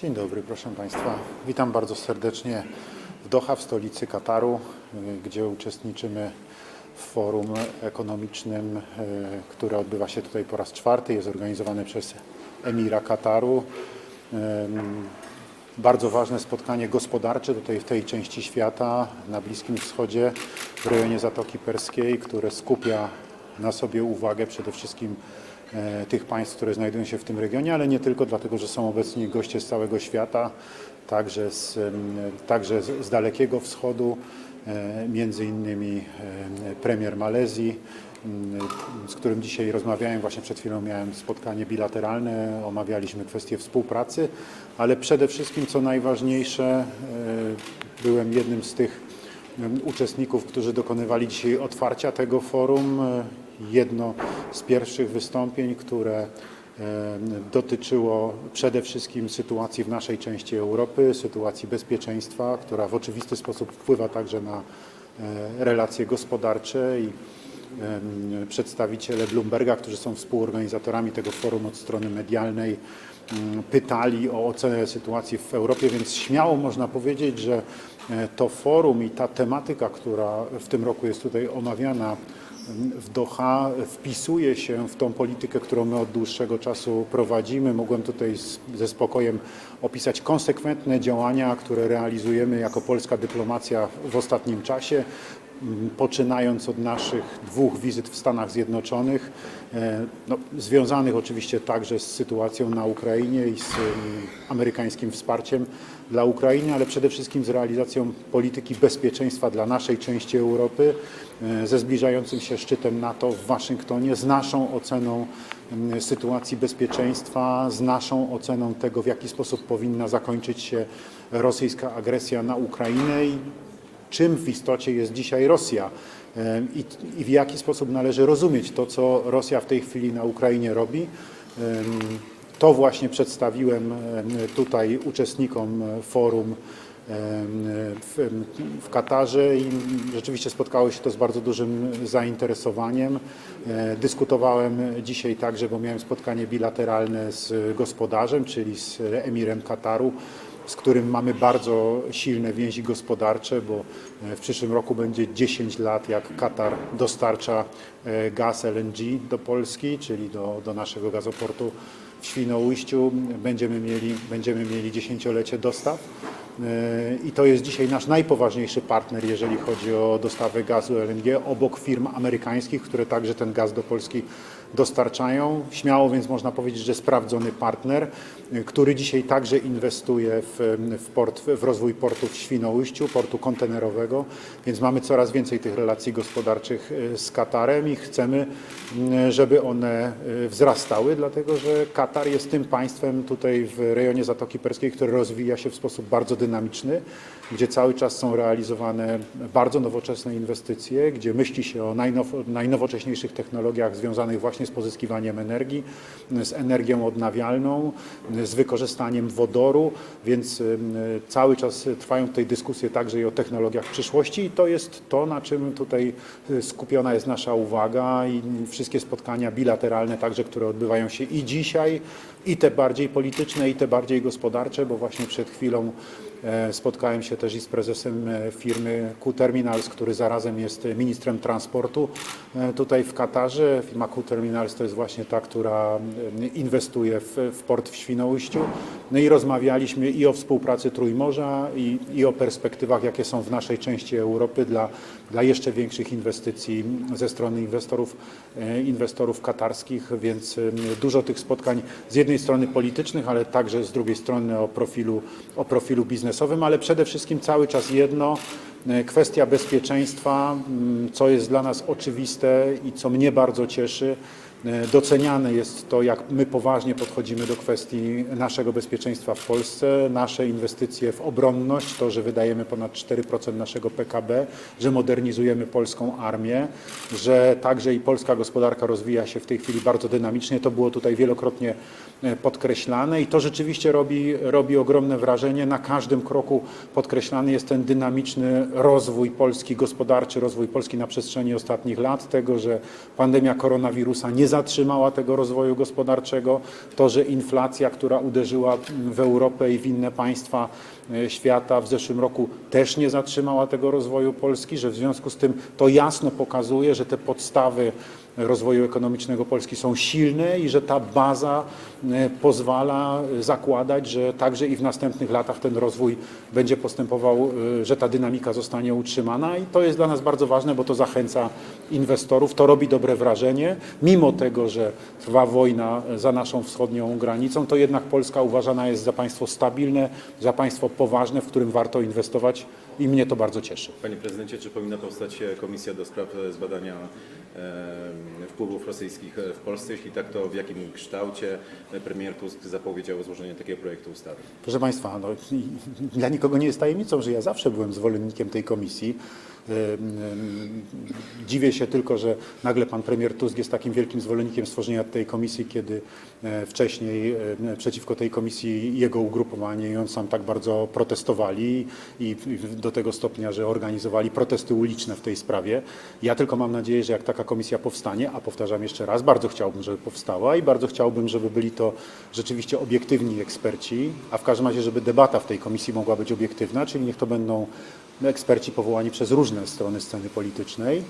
Dzień dobry, proszę Państwa. Witam bardzo serdecznie w Doha, w stolicy Kataru, y, gdzie uczestniczymy w forum ekonomicznym, y, które odbywa się tutaj po raz czwarty. Jest organizowane przez emira Kataru. Ym, Bardzo ważne spotkanie gospodarcze tutaj w tej części świata, na Bliskim Wschodzie, w rejonie Zatoki Perskiej, które skupia na sobie uwagę przede wszystkim tych państw, które znajdują się w tym regionie, ale nie tylko dlatego, że są obecni goście z całego świata, także z, także z, Dalekiego Wschodu, e, między innymi e, premier Malezji, z którym dzisiaj rozmawiałem, właśnie przed chwilą miałem spotkanie bilateralne, omawialiśmy kwestie współpracy, ale przede wszystkim, co najważniejsze, e, byłem jednym z tych uczestników, którzy dokonywali dzisiaj otwarcia tego forum. Jedno z pierwszych wystąpień, które e, dotyczyło przede wszystkim sytuacji w naszej części Europy, sytuacji bezpieczeństwa, która w oczywisty sposób wpływa także na e, relacje gospodarcze i przedstawiciele Bloomberga, którzy są współorganizatorami tego forum od strony medialnej, mm, pytali o ocenę sytuacji w Europie, więc śmiało można powiedzieć, że e, to forum i ta tematyka, która w tym roku jest tutaj omawiana mm, w Doha, wpisuje się w tą politykę, którą my od dłuższego czasu prowadzimy. Mogłem tutaj ze spokojem opisać konsekwentne działania, które realizujemy jako polska dyplomacja w ostatnim czasie poczynając od naszych dwóch wizyt w Stanach Zjednoczonych, e, no, związanych oczywiście także z sytuacją na Ukrainie i z amerykańskim wsparciem dla Ukrainy, ale przede wszystkim z realizacją polityki bezpieczeństwa dla naszej części Europy, e, ze zbliżającym się szczytem NATO w Waszyngtonie, z naszą oceną sytuacji bezpieczeństwa, z naszą oceną tego, w jaki sposób powinna zakończyć się rosyjska agresja na Ukrainę czym w istocie jest dzisiaj Rosja i, i w jaki sposób należy rozumieć to, co Rosja w tej chwili na Ukrainie robi. To właśnie przedstawiłem em, tutaj uczestnikom e, forum w, w Katarze i rzeczywiście spotkało się to z bardzo dużym zainteresowaniem. E, Dyskutowałem dzisiaj także, bo miałem spotkanie bilateralne z gospodarzem, czyli z emirem Kataru, z którym mamy bardzo silne więzi gospodarcze, bo e, w przyszłym roku będzie 10 lat, jak Katar dostarcza e, gaz LNG do Polski, czyli do, do naszego gazoportu w Świnoujściu. Będziemy mieli, będziemy mieli dziesięciolecie dostaw. E, I to jest dzisiaj nasz najpoważniejszy partner, jeżeli chodzi o dostawę gazu LNG, obok firm amerykańskich, które także ten gaz do Polski dostarczają. Śmiało więc można powiedzieć, że sprawdzony partner, y, który dzisiaj także inwestuje w, w, port, w rozwój portu w Świnoujściu, portu kontenerowego, więc mamy coraz więcej tych relacji gospodarczych y, z Katarem i chcemy, y, żeby one wzrastały, dlatego że Katar jest tym państwem tutaj w rejonie Zatoki Perskiej, które rozwija się w sposób bardzo dynamiczny, gdzie cały czas są realizowane bardzo nowoczesne inwestycje, gdzie myśli się o najnow, najnowocześniejszych technologiach związanych właśnie z pozyskiwaniem energii, z energią odnawialną, z wykorzystaniem wodoru, więc ym, cały czas trwają tutaj dyskusje także i o technologiach przyszłości i to jest to, na czym tutaj y, skupiona jest nasza uwaga i wszystkie spotkania bilateralne także, które odbywają się i dzisiaj, i te bardziej polityczne, i te bardziej gospodarcze, bo właśnie przed chwilą spotkałem się też i z prezesem e, firmy Q-Terminals, który zarazem jest ministrem transportu e, tutaj w Katarze. Firma Q-Terminals to jest właśnie ta, która e, inwestuje w, w port w Świnoujściu. No i rozmawialiśmy i o współpracy Trójmorza, i, i o perspektywach, jakie są w naszej części Europy dla, dla jeszcze większych inwestycji ze strony inwestorów, e, inwestorów katarskich, więc e, dużo tych spotkań z jednej strony politycznych, ale także z drugiej strony o profilu, o profilu biznesowym, ale przede wszystkim cały czas jedno, e, kwestia bezpieczeństwa, m, co jest dla nas oczywiste i co mnie bardzo cieszy. E, Doceniane jest to, jak my poważnie podchodzimy do kwestii naszego bezpieczeństwa w Polsce, nasze inwestycje w obronność, to, że wydajemy ponad 4% naszego PKB, że modernizujemy polską armię, że także i polska gospodarka rozwija się w tej chwili bardzo dynamicznie. To było tutaj wielokrotnie e, podkreślane i to rzeczywiście robi, robi ogromne wrażenie. Na każdym kroku podkreślany jest ten dynamiczny rozwój Polski, gospodarczy rozwój Polski na przestrzeni ostatnich lat, tego, że pandemia koronawirusa nie zatrzymała tego rozwoju gospodarczego, to, że inflacja, która uderzyła w Europę i w inne państwa e, świata w zeszłym roku też nie zatrzymała tego rozwoju Polski, że w związku z tym to jasno pokazuje, że te podstawy rozwoju ekonomicznego Polski są silne i że ta baza e, pozwala zakładać, że także i w następnych latach ten rozwój będzie postępował, e, że ta dynamika zostanie utrzymana i to jest dla nas bardzo ważne, bo to zachęca inwestorów, to robi dobre wrażenie. Mimo tego, że trwa wojna za naszą wschodnią granicą, to jednak Polska uważana jest za państwo stabilne, za państwo poważne, w którym warto inwestować i mnie to bardzo cieszy. Panie prezydencie, czy powinna powstać e, komisja do spraw e, zbadania e, wpływów rosyjskich e, w Polsce? Jeśli tak, to w jakim kształcie premier Tusk zapowiedział złożenie takiego projektu ustawy? Proszę Państwa, no, dla nikogo nie jest tajemnicą, że ja zawsze byłem zwolennikiem tej komisji. Ym, Dziwię się tylko, że nagle pan premier Tusk jest takim wielkim zwolennikiem stworzenia tej komisji, kiedy e, wcześniej e, przeciwko tej komisji jego ugrupowanie i on sam tak bardzo protestowali i do tego stopnia, że organizowali protesty uliczne w tej sprawie. Ja tylko mam nadzieję, że jak taka komisja powstanie, a powtarzam jeszcze raz, bardzo chciałbym, żeby powstała i bardzo chciałbym, żeby byli to rzeczywiście obiektywni eksperci, a w każdym razie, żeby debata w tej komisji mogła być obiektywna, czyli niech to będą eksperci powołani przez różne strony sceny politycznej.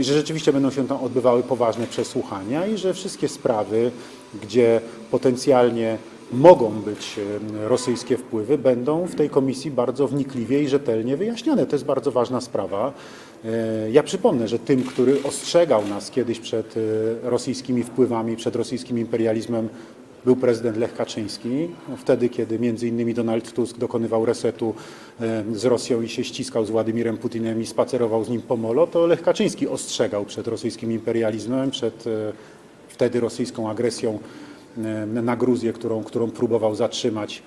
Że rzeczywiście będą się tam odbywały poważne przesłuchania i że wszystkie sprawy, gdzie potencjalnie mogą być rosyjskie wpływy, będą w tej komisji bardzo wnikliwie i rzetelnie wyjaśniane. To jest bardzo ważna sprawa. E, Ja przypomnę, że tym, który ostrzegał nas kiedyś przed e, rosyjskimi wpływami, przed rosyjskim imperializmem, był prezydent Lech Kaczyński. Wtedy, kiedy między innymi Donald Tusk dokonywał resetu e, z Rosją i się ściskał z Władimirem Putinem i spacerował z nim po molo, to Lech Kaczyński ostrzegał przed rosyjskim imperializmem, przed e, wtedy rosyjską agresją e, na Gruzję, którą, którą próbował zatrzymać,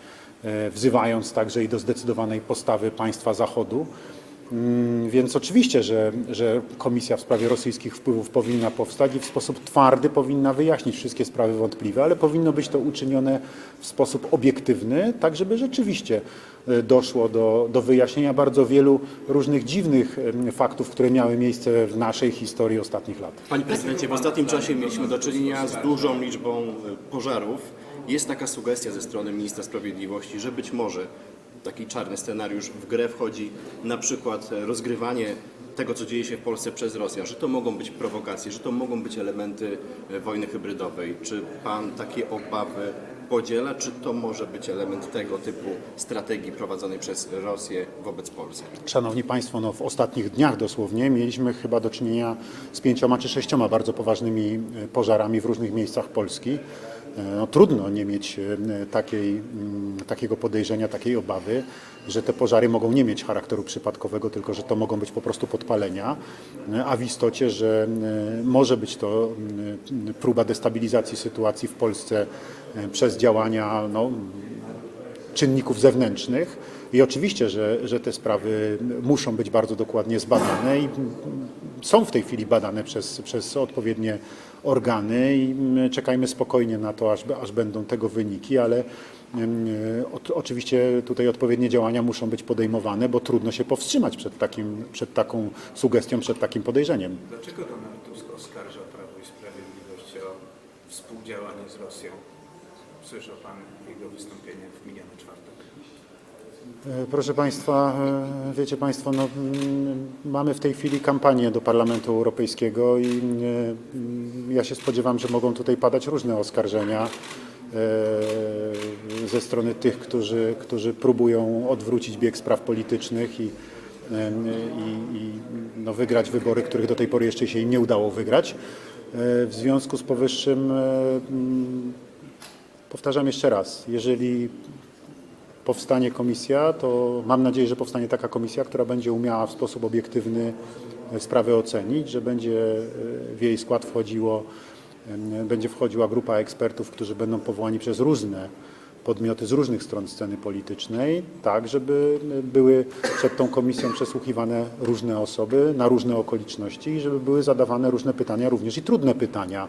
wzywając także i do zdecydowanej postawy państwa Zachodu. Mm, Więc oczywiście, że, że komisja w sprawie rosyjskich wpływów powinna powstać i w sposób twardy powinna wyjaśnić wszystkie sprawy wątpliwe, ale powinno być to uczynione w sposób obiektywny, tak żeby rzeczywiście e, doszło do, do wyjaśnienia bardzo wielu różnych dziwnych faktów, które miały miejsce w naszej historii ostatnich lat. Panie prezydencie, w ostatnim czasie mieliśmy do czynienia z dużą liczbą e, pożarów. Jest taka sugestia ze strony ministra sprawiedliwości, że być może taki czarny scenariusz w grę wchodzi na przykład e, rozgrywanie tego, co dzieje się w Polsce przez Rosjan, że to mogą być prowokacje, że to mogą być elementy e, wojny hybrydowej. Czy pan takie obawy podziela, czy to może być element tego typu strategii prowadzonej przez Rosję wobec Polski? Szanowni Państwo, no w ostatnich dniach dosłownie mieliśmy chyba do czynienia z pięcioma czy sześcioma bardzo poważnymi e, pożarami w różnych miejscach Polski. E, No, trudno nie mieć e, takiej, mm, takiego podejrzenia, takiej obawy, że te pożary mogą nie mieć charakteru przypadkowego, tylko że to mogą być po prostu podpalenia, e, a w istocie, że e, może być to mm, próba destabilizacji sytuacji w Polsce e, przez działania no, czynników zewnętrznych. I oczywiście, że, że te sprawy muszą być bardzo dokładnie zbadane i są w tej chwili badane przez, przez odpowiednie organy i czekajmy spokojnie na to, aż, aż będą tego wyniki, ale em, o, oczywiście tutaj odpowiednie działania muszą być podejmowane, bo trudno się powstrzymać przed, takim, przed taką sugestią, przed takim podejrzeniem. Dlaczego Donald Tusk oskarża Prawo i Sprawiedliwość o współdziałanie z Rosją? Słyszał Pan jego wystąpienie w miniony czwartek. E, Proszę Państwa, e, wiecie Państwo, no, mm, mamy w tej chwili kampanię do Parlamentu Europejskiego i mm, ja się spodziewam, że mogą tutaj padać różne oskarżenia e, ze strony tych, którzy, którzy próbują odwrócić bieg spraw politycznych i, em, i, i no, wygrać wybory, których do tej pory jeszcze się im nie udało wygrać. E, W związku z powyższym e, mm, powtarzam jeszcze raz, jeżeli powstanie komisja, to mam nadzieję, że powstanie taka komisja, która będzie umiała w sposób obiektywny e, sprawę ocenić, że będzie e, w jej skład wchodziło, będzie wchodziła grupa ekspertów, którzy będą powołani przez różne podmioty z różnych stron sceny politycznej, tak żeby e, były przed tą komisją przesłuchiwane różne osoby na różne okoliczności i żeby były zadawane różne pytania, również i trudne pytania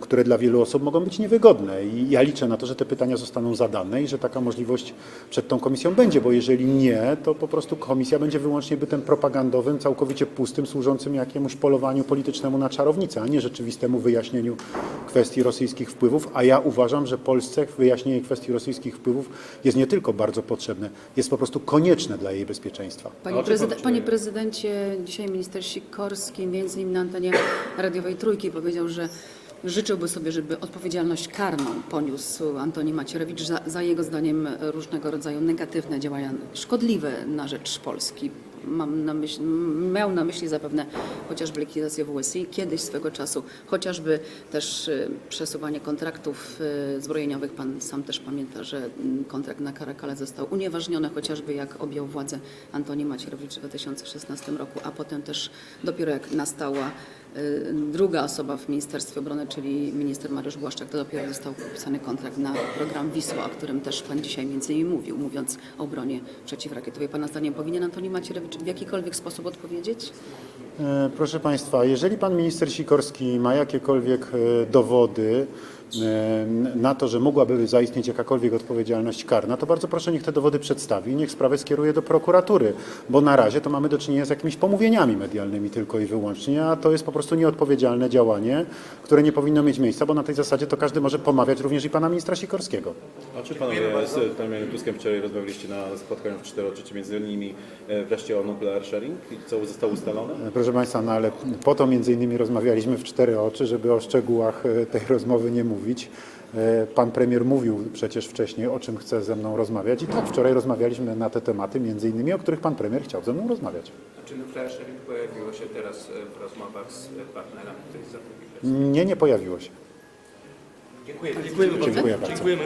które dla wielu osób mogą być niewygodne. I ja liczę na to, że te pytania zostaną zadane i że taka możliwość przed tą komisją będzie, bo jeżeli nie, to po prostu komisja będzie wyłącznie bytem propagandowym, całkowicie pustym, służącym jakiemuś polowaniu politycznemu na czarownicę, a nie rzeczywistemu wyjaśnieniu kwestii rosyjskich wpływów. A ja uważam, że Polsce wyjaśnienie kwestii rosyjskich wpływów jest nie tylko bardzo potrzebne, jest po prostu konieczne dla jej bezpieczeństwa. Panie, panie prezydencie, dzisiaj minister Sikorski między innymi na antenie radiowej Trójki powiedział, że życzyłby sobie, żeby odpowiedzialność karną poniósł Antoni Macierewicz za, za jego zdaniem różnego rodzaju negatywne działania, szkodliwe na rzecz Polski. Mam na myśli, miał na myśli zapewne chociażby likwidację WSI, kiedyś swego czasu, chociażby też y, przesuwanie kontraktów y, zbrojeniowych. Pan sam też pamięta, że mm, kontrakt na Karakale został unieważniony, chociażby jak objął władzę Antoni Macierewicz w 2016 roku, a potem też dopiero jak nastała druga osoba w Ministerstwie Obrony, czyli minister Mariusz Błaszczak, to dopiero został podpisany kontrakt na program Wisła, o którym też Pan dzisiaj między innymi mówił, mówiąc o obronie przeciwrakietowej. Pana zdaniem powinien Antoni Macierewicz w jakikolwiek sposób odpowiedzieć? E, Proszę Państwa, jeżeli pan minister Sikorski ma jakiekolwiek e, dowody na to, że mogłaby zaistnieć jakakolwiek odpowiedzialność karna, to bardzo proszę niech te dowody przedstawi i niech sprawę skieruje do prokuratury, bo na razie to mamy do czynienia z jakimiś pomówieniami medialnymi tylko i wyłącznie, a to jest po prostu nieodpowiedzialne działanie, które nie powinno mieć miejsca, bo na tej zasadzie to każdy może pomawiać również i pana ministra Sikorskiego. A czy panowie z premierem Tuskiem wczoraj rozmawialiście na spotkaniu w cztery oczy, czy między innymi e, wreszcie o nuclear sharing i co zostało ustalone? Proszę Państwa, no ale po to między innymi rozmawialiśmy w cztery oczy, żeby o szczegółach e, tej rozmowy nie mówić. E, Pan premier mówił przecież wcześniej, o czym chce ze mną rozmawiać i tak, wczoraj rozmawialiśmy na te tematy, między innymi, o których pan premier chciał ze mną rozmawiać. A czy nuclear sharing pojawiło się teraz e, w rozmowach z e, partnerami, których? Nie, nie pojawiło się. Dziękuję. Dziękuję bardzo. Dziękujemy.